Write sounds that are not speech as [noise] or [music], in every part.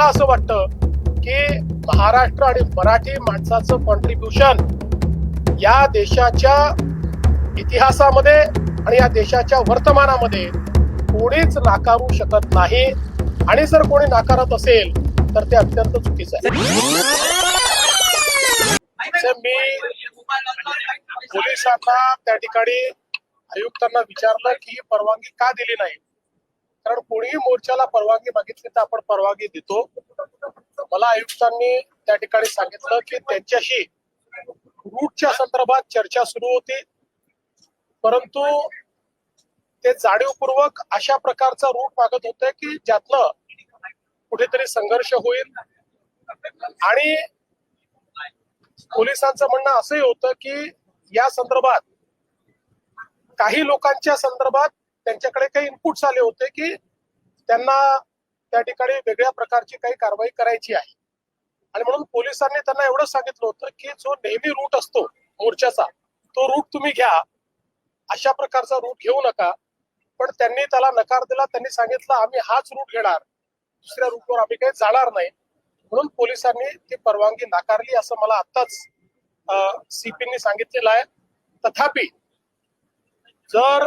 मला असं वाटतं की महाराष्ट्र आणि मराठी माणसाचं कॉन्ट्रीब्युशन या देशाच्या इतिहासामध्ये आणि या देशाच्या वर्तमानामध्ये कोणीच नाकारू शकत नाही. आणि जर कोणी नाकारत असेल तर ते अत्यंत चुकीचं आहे. मी पोलिसांना त्या ठिकाणी आयुक्तांना विचारलं की ही परवानगी का दिली नाही? कारण कोणीही मोर्चाला परवानगी मागितली तर आपण परवानगी देतो. मला आयुक्तांनी त्या ठिकाणी सांगितलं की त्यांच्याशी रूटच्या संदर्भात चर्चा सुरू होती. परंतु ते जाणीवपूर्वक अशा प्रकारचा रूट मागत होते की ज्यातलं कुठेतरी संघर्ष होईल. आणि पोलिसांचं म्हणणं असंही होतं की या संदर्भात काही लोकांच्या संदर्भात त्यांच्याकडे काही इनपुट्स आले होते की त्यांना त्या ठिकाणी वेगळ्या प्रकारची काही कारवाई करायची आहे. आणि म्हणून पोलिसांनी त्यांना एवढं सांगितलं होतं की जो नेहमी रूट असतो मोर्चाचा तो रूट तुम्ही घ्या. अशा प्रकारचा रूट घेऊ नका. पण त्यांनी त्याला नकार दिला त्यांनी सांगितलं आम्ही हाच रूट घेणार. दुसऱ्या रूटवर आम्ही काही जाणार नाही. म्हणून पोलिसांनी ती परवानगी नाकारली असं मला आत्ताच सीपीनी सांगितलेलं आहे. तथापि जर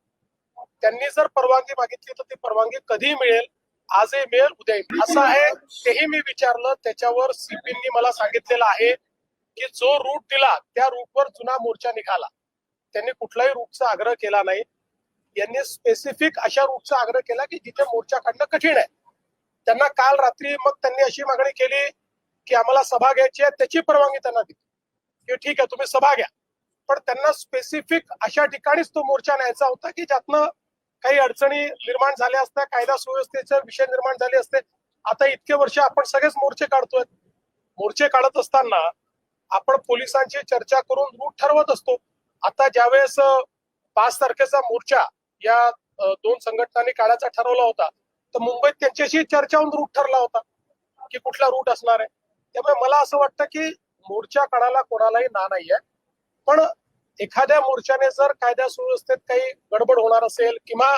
त्यांनी जर परवानगी मागितली तर ती परवानगी कधी मिळेल आजही मिळेल उद्याही असं आहे तेही मी विचारलं. त्याच्यावर सीपींनी मला सांगितलेलं आहे की जो रूट दिला त्या रूटवर जुना मोर्चा निघाला. त्यांनी कुठलाही रूटचा आग्रह केला नाही. यांनी स्पेसिफिक अशा रूटचा आग्रह केला की जिथे मोर्चा काढणं कठीण आहे. त्यांना काल रात्री मग त्यांनी अशी मागणी केली की आम्हाला सभा घ्यायची आहे त्याची परवानगी त्यांना दिली. की ठीक आहे तुम्ही सभा घ्या. पण त्यांना स्पेसिफिक अशा ठिकाणीच तो मोर्चा न्यायचा होता की ज्यातनं काही अडचणी निर्माण झाल्या असत्या कायदा सुव्यवस्थेचे विषय निर्माण झाले असते. आता इतके वर्ष आपण सगळेच मोर्चे काढतोय. मोर्चे काढत असताना आपण पोलिसांची चर्चा करून रूट ठरवत असतो. आता ज्यावेळेस पाच तारखेचा मोर्चा या दोन संघटनांनी काढायचा ठरवला होता तर मुंबईत त्यांच्याशी चर्चा होऊन रूट ठरला होता की कुठला रूट असणार आहे. त्यामुळे मला असं वाटतं की मोर्चा काढायला कोणालाही ना नाहीये. पण एखाद्या मोर्चाने जर कायदा सुव्यवस्थेत काही गडबड होणार असेल किंवा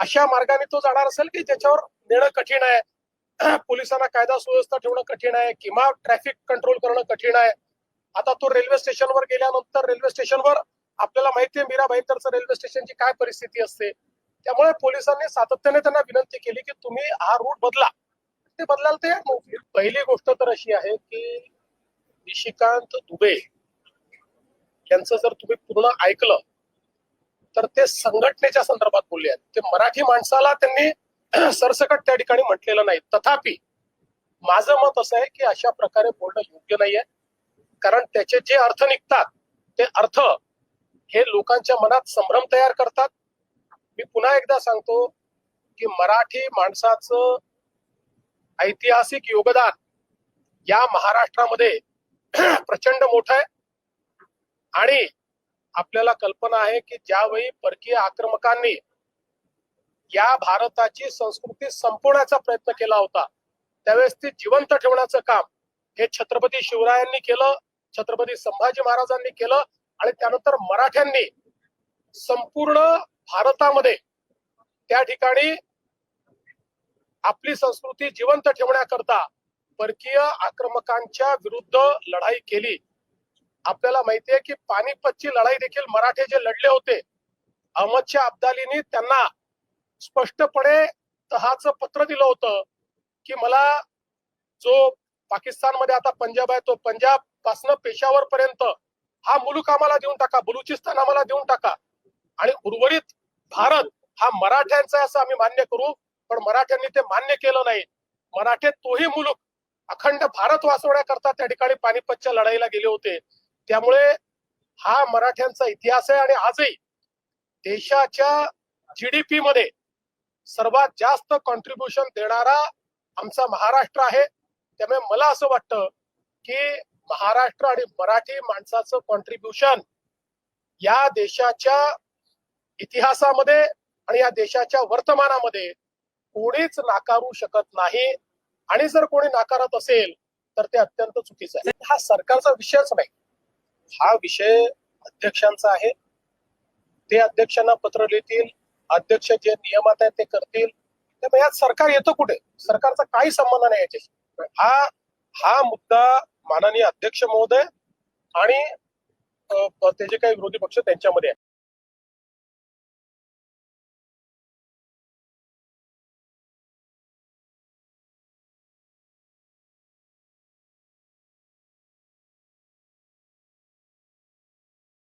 अशा मार्गाने तो जाणार असेल की ज्याच्यावर नेणं कठीण आहे [clears throat] पोलिसांना कायदा सुव्यवस्था ठेवणं कठीण आहे किंवा ट्रॅफिक कंट्रोल करणं कठीण आहे. आता तो रेल्वे स्टेशनवर गेल्यानंतर रेल्वे स्टेशनवर आपल्याला माहिती आहे मीरा भाईंदरचं रेल्वे स्टेशनची काय परिस्थिती असते. त्यामुळे पोलिसांनी सातत्याने त्यांना विनंती केली की तुम्ही हा रूट बदला. ते बदलायला तयार नव्हते. पहिली गोष्ट तर अशी आहे की निशिकांत दुबे यांचं जर तुम्ही पूर्ण ऐकलं तर ते संघटनेच्या संदर्भात बोलले आहेत. ते मराठी माणसाला त्यांनी [clears throat] सरसकट त्या ठिकाणी म्हटलेलं नाही. तथापि माझं मत असं आहे की अशा प्रकारे बोलणं योग्य नाहीये. कारण त्याचे जे अर्थ निघतात ते अर्थ हे लोकांच्या मनात संभ्रम तयार करतात. मी पुन्हा एकदा सांगतो की मराठी माणसाचं ऐतिहासिक योगदान या महाराष्ट्रामध्ये [clears throat] प्रचंड मोठं आहे. आणि आपल्याला कल्पना आहे की ज्यावेळी परकीय आक्रमकांनी या भारताची संस्कृती संपवण्याचा प्रयत्न केला होता त्यावेळेस ती जिवंत ठेवण्याचं काम हे छत्रपती शिवरायांनी केलं छत्रपती संभाजी महाराजांनी केलं आणि त्यानंतर मराठ्यांनी संपूर्ण भारतामध्ये त्या ठिकाणी आपली संस्कृती जिवंत ठेवण्याकरता परकीय आक्रमकांच्या विरुद्ध लढाई केली. आपल्याला माहितीये की पानिपतची लढाई देखील मराठे जे लढले होते अहमदशा अब्दालीनी त्यांना स्पष्टपणे तहाचं पत्र दिलं होतं की मला जो पाकिस्तानमध्ये आता पंजाब आहे तो पंजाब पासनं पेशावर पर्यंत हा मुलूक आम्हाला देऊन टाका बलुचिस्तान आम्हाला देऊन टाका. आणि उर्वरित भारत हा मराठ्यांचा आहे असं आम्ही मान्य करू पण मराठ्यांनी ते मान्य केलं नाही. मराठे तोही मुलूक अखंड भारत वाचवण्याकरता त्या ठिकाणी पानिपतच्या लढाईला गेले होते. त्यामुळे हा मराठ्यांचा इतिहास आहे आणि आजही देशाच्या जीडीपी मध्ये सर्वात जास्त कॉन्ट्रीब्युशन देणारा आमचा महाराष्ट्र आहे. त्यामुळे मला असं वाटतं की महाराष्ट्र आणि मराठी माणसाचं कॉन्ट्रीब्युशन या देशाच्या इतिहासामध्ये आणि या देशाच्या वर्तमानामध्ये कोणीच नाकारू शकत नाही. आणि जर कोणी नाकारत असेल तर ते अत्यंत चुकीचं आहे. हा सरकारचा विषयच नाही. हा विषय अध्यक्षांचा आहे. ते अध्यक्षांना पत्र लिहितील अध्यक्ष जे नियमात आहेत ते करतील. त्यामुळे यात सरकार येतं कुठे? सरकारचा काही संबंध नाही याच्याशी. हा हा मुद्दा माननीय अध्यक्ष महोदय आणि त्याचे काही विरोधी पक्ष त्यांच्यामध्ये आहे